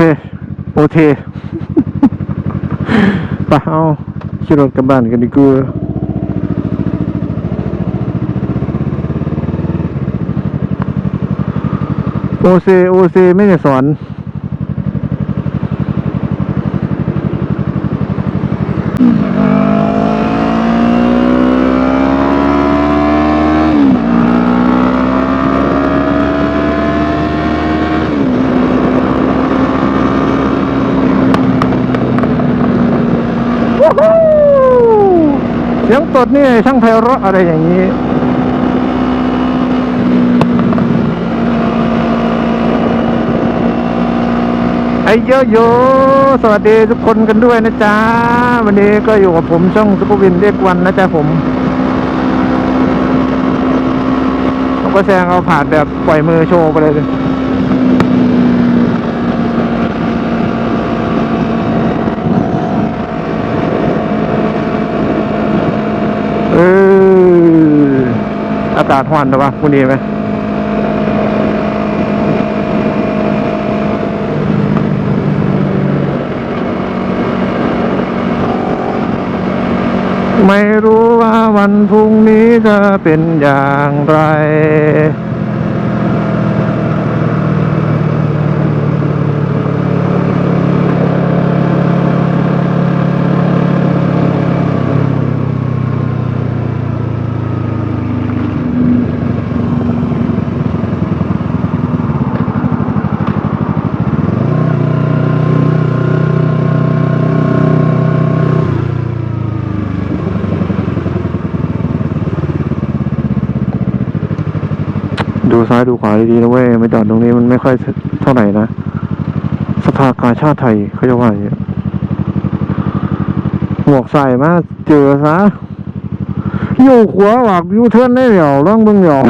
เท โอเทไปเอาขี่รถกลับบ้านกันดีกว่าโอเซโอเซไม่ได้สอน เสียง ตดนี่ช่างไพเราะอะไรอย่างนี้ไอ้เยอะโยสวัสดีทุกคนกันด้วยนะจ๊ะ วันนี้ก็อยู่กับผมช่องซุปเปอร์วินเรียกวันนะจ๊ะผมผมก็แซงเอาผ่านแบบปล่อยมือโชว์ไปเลย เออ อากาศร้อเปล่าคุณดีไหมไม่รู้ว่าวันพรุ่งนี้จะเป็นอย่างไร ดู ซ้ายดูขวาดีๆนะเว้ยไม่จอดตรงนี้มันไม่ค่อยเท่าไหร่นะ สภากาชาติไทยเขาจะว่าอย่างนี้หมวกใส่มาเจอซะอยู่ขวาหลักยูเทิร์นได้เหรอร่องเบิ่งเหรอ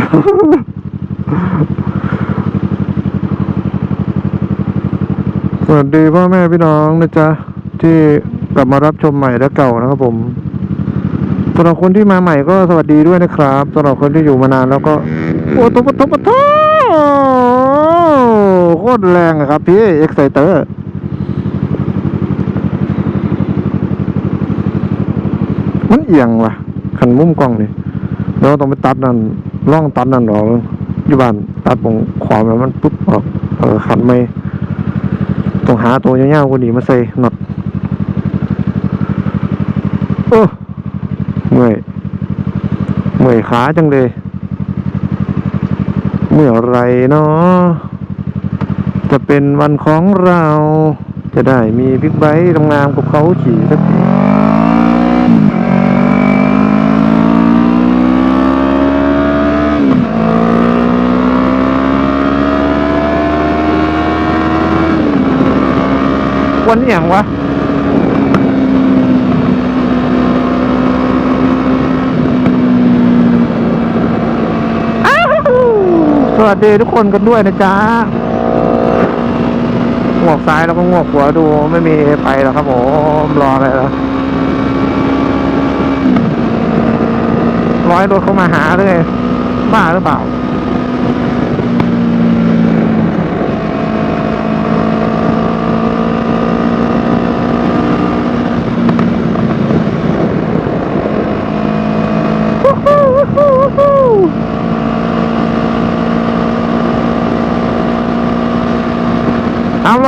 สวัสดีพ่อแม่พี่น้องนะจ๊ะ ที่กลับมารับชมใหม่และเก่านะครับผมสำหรับคนที่มาใหม่ก็สวัสดีด้วยนะครับสำหรับคนที่อยู่มานานแล้วก็ โอ้ตัวปะทปะทโคตรแรงอะครับพี่เอ็กไซเตอร์มันเอียงว่ะขันมุมกล้องนี่แล้วต้องไปตัดนั่นล่องตัดนั่นหรอกอยู่บ้านตัดตรงขวาแล้วมันปุ๊บออกเออขันไม่ต้องหาตัวยาวๆกว่านี้มาใส่หนอตโอ้เมื่อยเมื่อยขาจังเลย เมื่อไรเนาะจะเป็นวันของเรา จะได้มีบิ๊กไบค์ทำงานกับเขาขี่สักทีวันนี้อย่างวะ ส วัสดีทุกคนกันด้วยนะจ๊ะงวกซ้ายแล้วก็งวกหัวดูไม่มีไปแล้วครับผมรออะไรแล้วร้อยรถเข้ามาหาเลยบ้าหรือเปล่า วู้ฮู้วู้ฮู้วู้ฮู้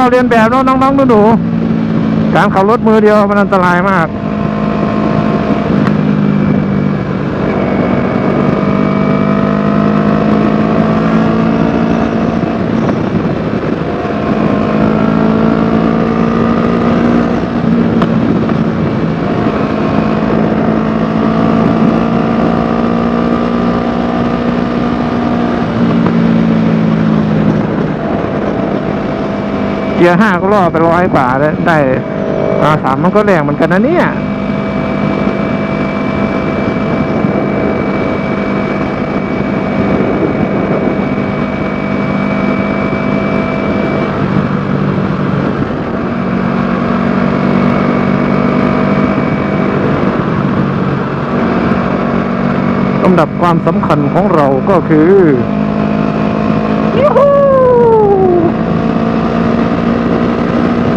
เอาเราเรียนแบบน้องๆหนูๆการขับรถมือเดียวมันอันตรายมาก เกียร์ห้าก็ล่อไปร้อยกว่าได้ได้อาสามมันก็แรงเหมือนกันนะเนี่ยลำดับความสำคัญของเราก็คือยูฮู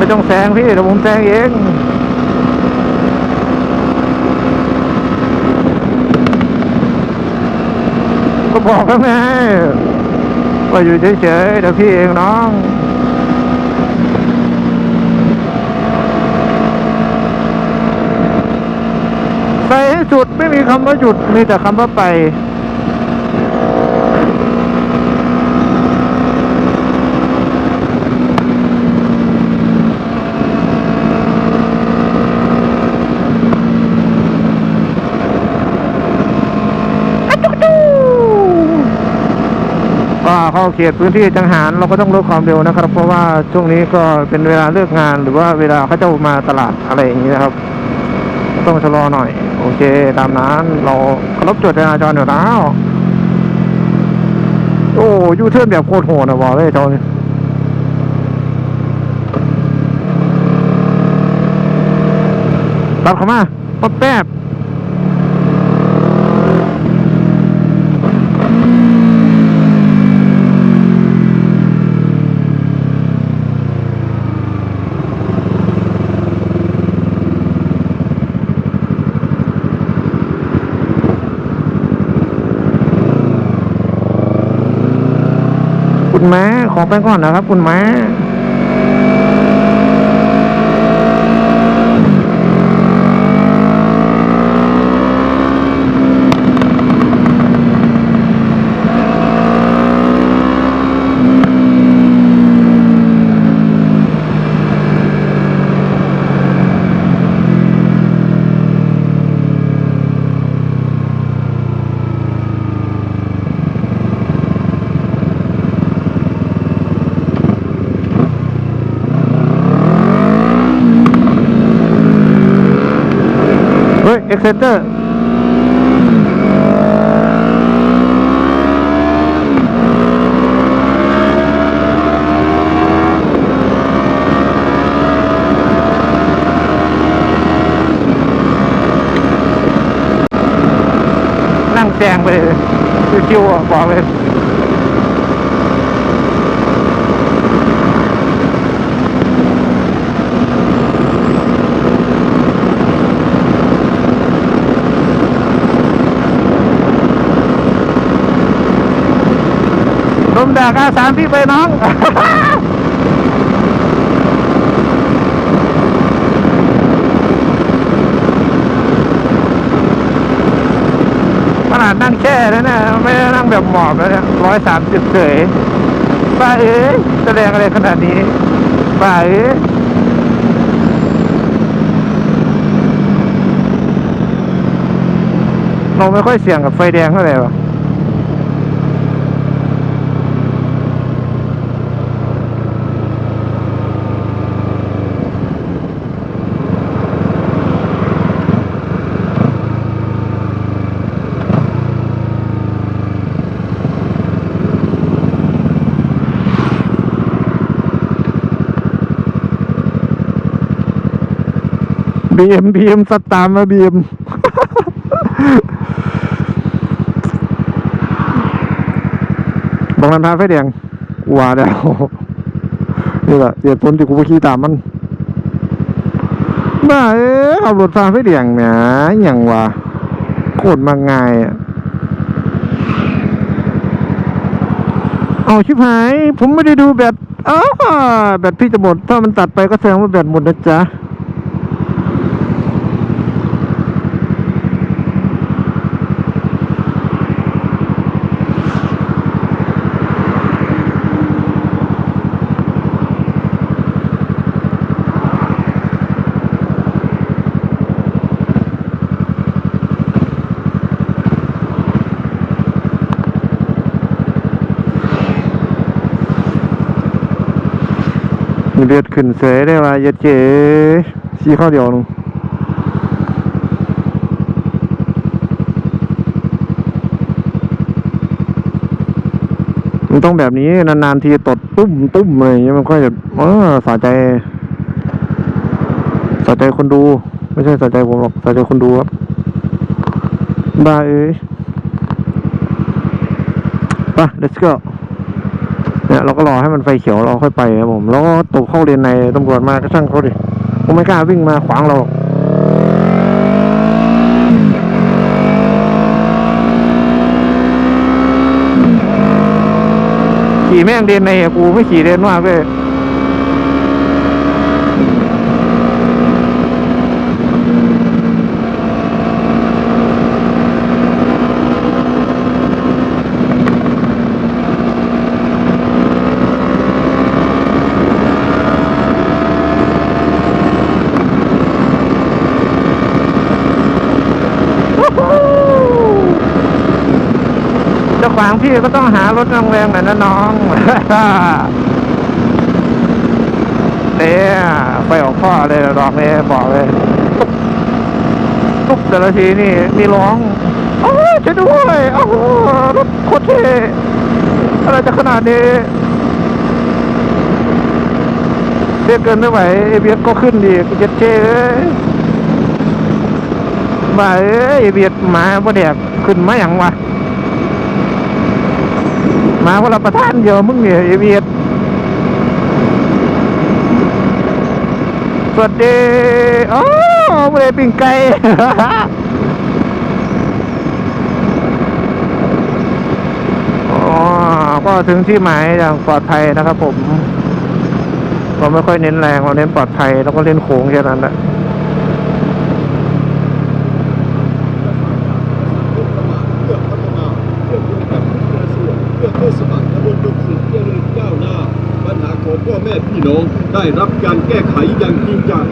ไม่ต้องแซงพี่เดี๋ยวผมแซงเองก็บอกแล้วไงว่าอยู่เฉยๆเดี๋ยวพี่เองน้องไปให้สุดไม่มีคำว่าหยุดมีแต่คำว่าไป ก็ เข้าเขตพื้นที่จังหารเราก็ต้องลดความเร็วนะครับ เพราะว่าช่วงนี้ก็เป็นเวลาเลิกงานหรือว่าเวลาเขาจะมาตลาดอะไรอย่างนี้นะครับ ต้องชะลอหน่อย โอเค ตามนั้นเราเคารพจดจราจรอยู่แล้วโอ้ยูเทิร์นแบบโคตรโหดนะบอกเลยจอนตัดเข้ามาปั๊บแป๊บ คุณแม่ขอไปก่อนนะครับ คุณแม่เอ็กเซนเตอร์นั่งแจงไปเลยชิวๆบอกเลย มด่ากอาสามพี่ไปน้องขนาดนั่งแช่แล้วนะไม่ได้นั่งแบบหมอบแล้วเนี่ยร้อยสามสิบเฉยบ้าเอ้ยแสดงอะไรขนาดนี้บ้าเอ้ยเราไม่ค่อยเสี่ยงกับไฟแดงเท่าไหร่หรอ บีเอ็มบีเอ็มสตาร์มาบีเอ็มบางนันพาไฟแดงว่าแล้วนี่แหละเหตุผลที่กูไปขี่ตามมันบ้าเอ้ยขับรถฟ้าไฟแดงเนี่ยอย่างวะโคตรมาง่ายอะเอาชิบหาย ผมไม่ได้ดูแบตอ้าแบตพี่จะหมด ถ้ามันตัดไปก็แสดงว่าแบตหมดนะจ๊ะ เลือดขึ้นเสยได้ว่าเย็ดเจ๋สีข้าวเดียวนึงมันต้องแบบนี้นานๆทีตดตุ้มตุ้มอะไรเงี้ยมันก็จะเออสะใจสะใจคนดู ไม่ใช่สะใจผมหรอกสะใจคนดูครับบ้าเอ้ยไป let's go เราก็รอให้มันไฟเขียวเราค่อยไปครับผม แล้วก็ตกเข้าเรียนในตำรวจมาก็ช่างเขาดิผมไม่กล้าวิ่งมาขวางเราขี่แม่งเลนในอะกูไม่ขี่เลนมากเลย จะขวางพี่ก็ต้องหารถแรงๆหน่อยนะน้องเนี่ยไปออกพ่อเลยดอกนี้บอกเลยทุกแต่ละทีนี่มีร้องโอ้ยช่วยด้วยโอ้โหรถโคตรเท่อะไรจะขนาดนี้เรียกเกินไม่ไหวเอเบียก็ขึ้นดีเจ็ดเจ้มาเอ้ยเบียหมาบ่แดกขึ้นมาอย่างวะ มาพระประทานเดียวมึงเนี่ยเอเวียดสวัสดีโอ้ไม่ได้ปิ้งไก่อ๋อก็ถึงที่หมายอย่างปลอดภัยนะครับผม เราไม่ค่อยเน้นแรง เราเน้นปลอดภัยแล้วก็เล่นโค้งแค่นั้นแหละ เพื่อพัฒนาเพื่อคุณกับทุกกระทรวงเพื่อเทศบาลตำบลดงสุเจริญก้าวหน้า ปัญหาของพ่อแม่พี่ น้องได้รับการแก้ไขอย่างจริงจัง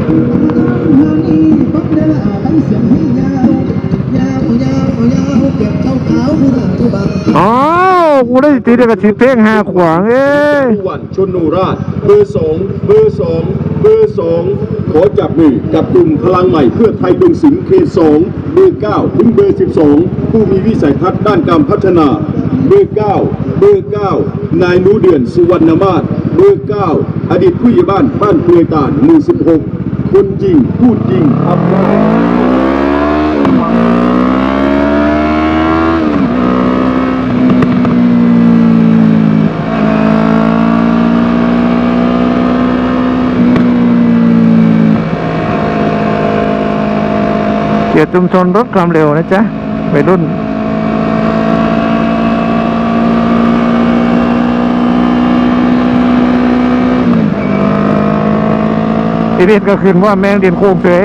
อ๋อกูได้ตีเดียวกับทีเพลงห้าขวางเอ้ยผู้วันชนโนราชเบอร์สองเบอร์สองเบอร์สองขอจับมือกับกลุ่มพลังใหม่เพื่อไทยดงสิงห์เขตสองเบอร์เก้าถึงเบอร์สิบสองผู้มีวิสัยทัศน์ด้านการพัฒนา เบอร์เก้าเบอร์เก้านายนูเดือนสุวรรณมาศเบอร์เก้าอดีตผู้ใหญ่บ้านบ้านเปลือยตาลหมู่สิบหกคนจริงพูดจริงทำได้เกียรติชุมชนรถความเร็วนะจ๊ะวัยรุ่น ทีนี้ก็ขึ้นว่าแมงเดียนโค้งเฉย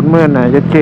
ตรเมื่อนนะเจ๊เจ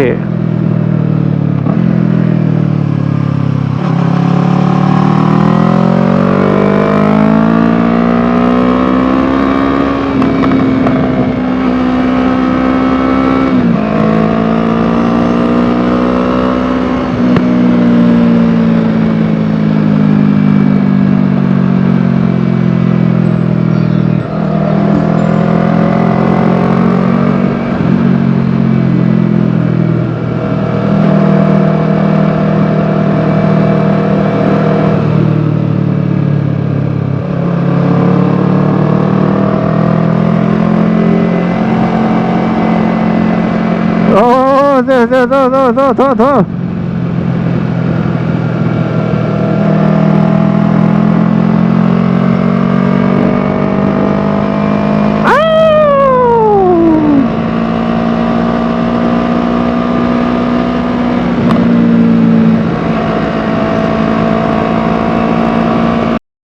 โอ้เซ่เซ่